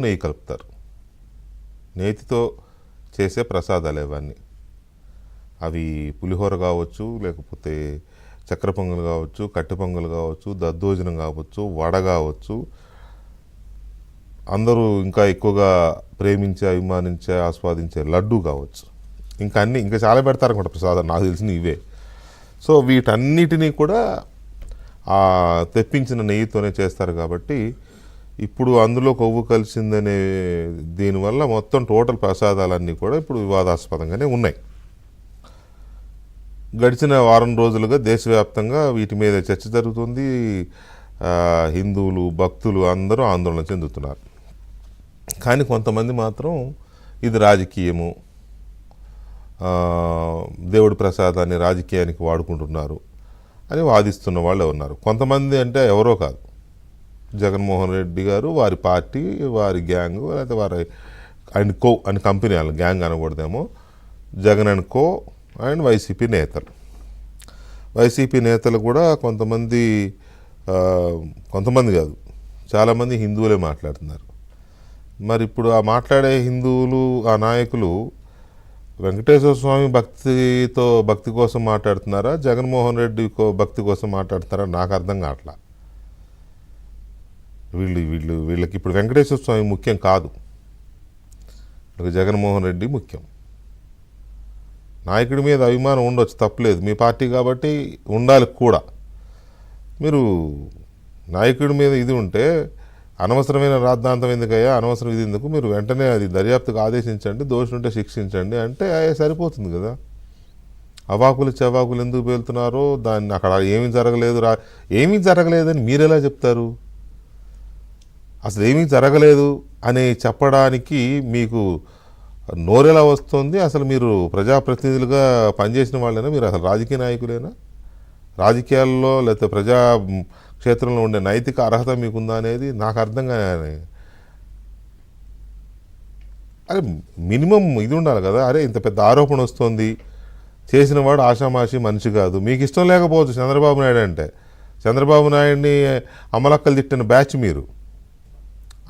నెయ్యి కలుపుతారు. నేతితో చేసే ప్రసాదాలు ఇవన్నీ. అవి పులిహోర కావచ్చు లేకపోతే చక్కెర పొంగల్ కావచ్చు కట్టె పొంగలు కావచ్చు దద్దోజనం కావచ్చు వడ కావచ్చు. అందరూ ఇంకా ఎక్కువగా ప్రేమించే అభిమానించే ఆస్వాదించే లడ్డు కావచ్చు. ఇంకా అన్ని ఇంకా చాలా పెడతారు అనమాట ప్రసాదం నాకు తెలిసిన ఇవే. సో వీటన్నిటినీ కూడా తెప్పించిన నెయ్యితోనే చేస్తారు కాబట్టి ఇప్పుడు అందులో కొవ్వు కలిసిందనే దీనివల్ల మొత్తం టోటల్ ప్రసాదాలన్నీ కూడా ఇప్పుడు వివాదాస్పదంగానే ఉన్నాయి. గడిచిన వారం రోజులుగా దేశవ్యాప్తంగా వీటి మీద చర్చ జరుగుతుంది. హిందువులు భక్తులు అందరూ ఆందోళన చెందుతున్నారు. కానీ కొంతమంది మాత్రం ఇది రాజకీయము. దేవుడి ప్రసాదాన్ని రాజకీయానికి వాడుకుంటున్నారు అని వాదిస్తున్న వాళ్ళే ఉన్నారు. కొంతమంది అంటే ఎవరో కాదు. జగన్మోహన్ రెడ్డి గారు వారి పార్టీ వారి గ్యాంగ్ లేకపోతే వారి అండ్ కో అని కంపెనీ వాళ్ళ gang అనకూడదేమో. Jagan and co and YCP నేతలు. వైసీపీ నేతలు కూడా కొంతమంది కొంతమంది కాదు చాలామంది హిందువులే మాట్లాడుతున్నారు. మరి ఇప్పుడు ఆ మాట్లాడే హిందువులు ఆ నాయకులు వెంకటేశ్వర స్వామి భక్తితో భక్తి కోసం మాట్లాడుతున్నారా? జగన్మోహన్ రెడ్డి కో- భక్తి కోసం మాట్లాడుతున్నారా? నాకు అర్థం కావట్లా. వీళ్ళు వీళ్ళు వీళ్ళకి ఇప్పుడు వెంకటేశ్వర స్వామి ముఖ్యం కాదు. జగన్మోహన్ రెడ్డి ముఖ్యం. నాయకుడి మీద అభిమానం ఉండొచ్చు తప్పలేదు. మీ పార్టీ కాబట్టి ఉండాలి కూడా. మీరు నాయకుడి మీద ఇది ఉంటే అనవసరమైన రాద్ధాంతం ఎందుకయ్యా? అనవసరం ఇది ఎందుకు? మీరు వెంటనే అది దర్యాప్తుకు ఆదేశించండి దోషులు ఉంటే శిక్షించండి అంటే అయ్యా సరిపోతుంది కదా. అవాకులు చెవాకులు ఎందుకు పేలుతున్నారో దాన్ని అక్కడ ఏమీ జరగలేదు రా ఏమీ జరగలేదని మీరెలా చెప్తారు? అసలు ఏమీ జరగలేదు అని చెప్పడానికి మీకు నోరెలా వస్తుంది? అసలు మీరు ప్రజాప్రతినిధులుగా పనిచేసిన వాళ్ళైనా మీరు అసలు రాజకీయ నాయకులేనా? రాజకీయాల్లో లేకపోతే ప్రజా క్షేత్రంలో ఉండే నైతిక అర్హత మీకుందా అనేది నాకు అర్థం కానీ అరే మినిమం ఇది ఉండాలి కదా. అరే ఇంత పెద్ద ఆరోపణ వస్తుంది. చేసిన వాడు ఆషామాషి మనిషి కాదు. మీకు ఇష్టం లేకపోవచ్చు చంద్రబాబు నాయుడు అంటే. చంద్రబాబు నాయుడిని అమలక్కలు తిట్టిన బ్యాచ్ మీరు.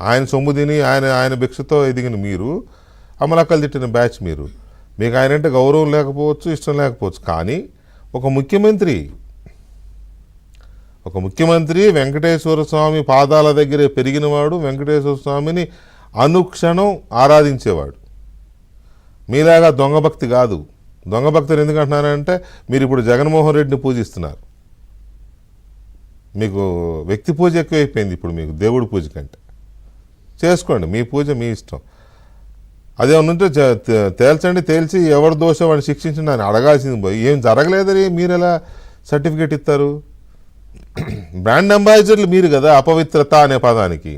ఆయన సొమ్ము తిని ఆయన ఆయన భిక్షతో ఎదిగిన మీరు అమలక్కలు తిట్టిన బ్యాచ్ మీరు. మీకు ఆయన అంటే గౌరవం లేకపోవచ్చు ఇష్టం లేకపోవచ్చు. కానీ ఒక ముఖ్యమంత్రి ఒక ముఖ్యమంత్రి వెంకటేశ్వర స్వామి పాదాల దగ్గరే పెరిగినవాడు వెంకటేశ్వర స్వామిని అనుక్షణం ఆరాధించేవాడు. మీలాగా దొంగ భక్తి కాదు. దొంగ ఎందుకంటున్నారంటే మీరు ఇప్పుడు జగన్మోహన్ రెడ్డిని పూజిస్తున్నారు. మీకు వ్యక్తి పూజ ఎక్కువైపోయింది ఇప్పుడు మీకు దేవుడి పూజ కంటే. చేసుకోండి. మీ పూజ మీ ఇష్టం. అదే ఉంటే తేల్చండి తేల్చి ఎవరు దోషం వాడిని శిక్షించండి అని అడగాల్సింది పోయి ఏం జరగలేదని మీరు ఎలా సర్టిఫికేట్ ఇస్తారు బ్రాండ్ అంబాసిడర్లు మీరు కదా అపవిత్రత అనే పదానికి.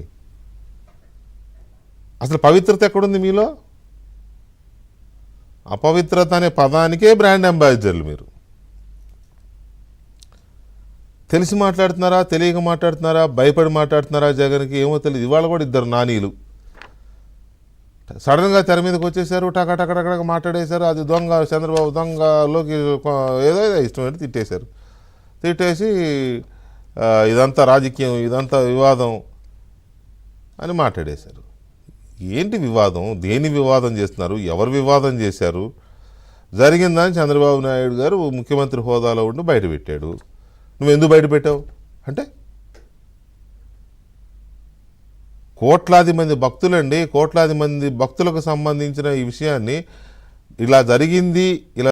అసలు పవిత్రత ఎక్కడుంది మీలో? అపవిత్రత అనే పదానికే బ్రాండ్ అంబాసిడర్లు మీరు. తెలిసి మాట్లాడుతున్నారా తెలియక మాట్లాడుతున్నారా భయపడి మాట్లాడుతున్నారా జగన్కి ఏమో తెలియదు. ఇవాళ కూడా ఇద్దరు నానీలు. సడన్గా తెర మీదకి వచ్చేసారు టక మాట్లాడేశారు అది దొంగ చంద్రబాబు దొంగలోకి ఏదో ఏదో ఇష్టం అంటే తిట్టేశారు. తిట్టేసి ఇదంతా రాజకీయం ఇదంతా వివాదం అని మాట్లాడేశారు. ఏంటి వివాదం? దేని వివాదం చేస్తున్నారు? ఎవరు వివాదం చేశారు? జరిగిందని చంద్రబాబు నాయుడు గారు ముఖ్యమంత్రి హోదాలో ఉండి బయట పెట్టాడు. నువ్వు ఎందుకు బయట పెట్టావు? అంటే? కోట్లాది మంది భక్తులండి. కోట్లాది మంది భక్తులకు సంబంధించిన ఈ విషయాన్ని ఇలా జరిగింది ఇలా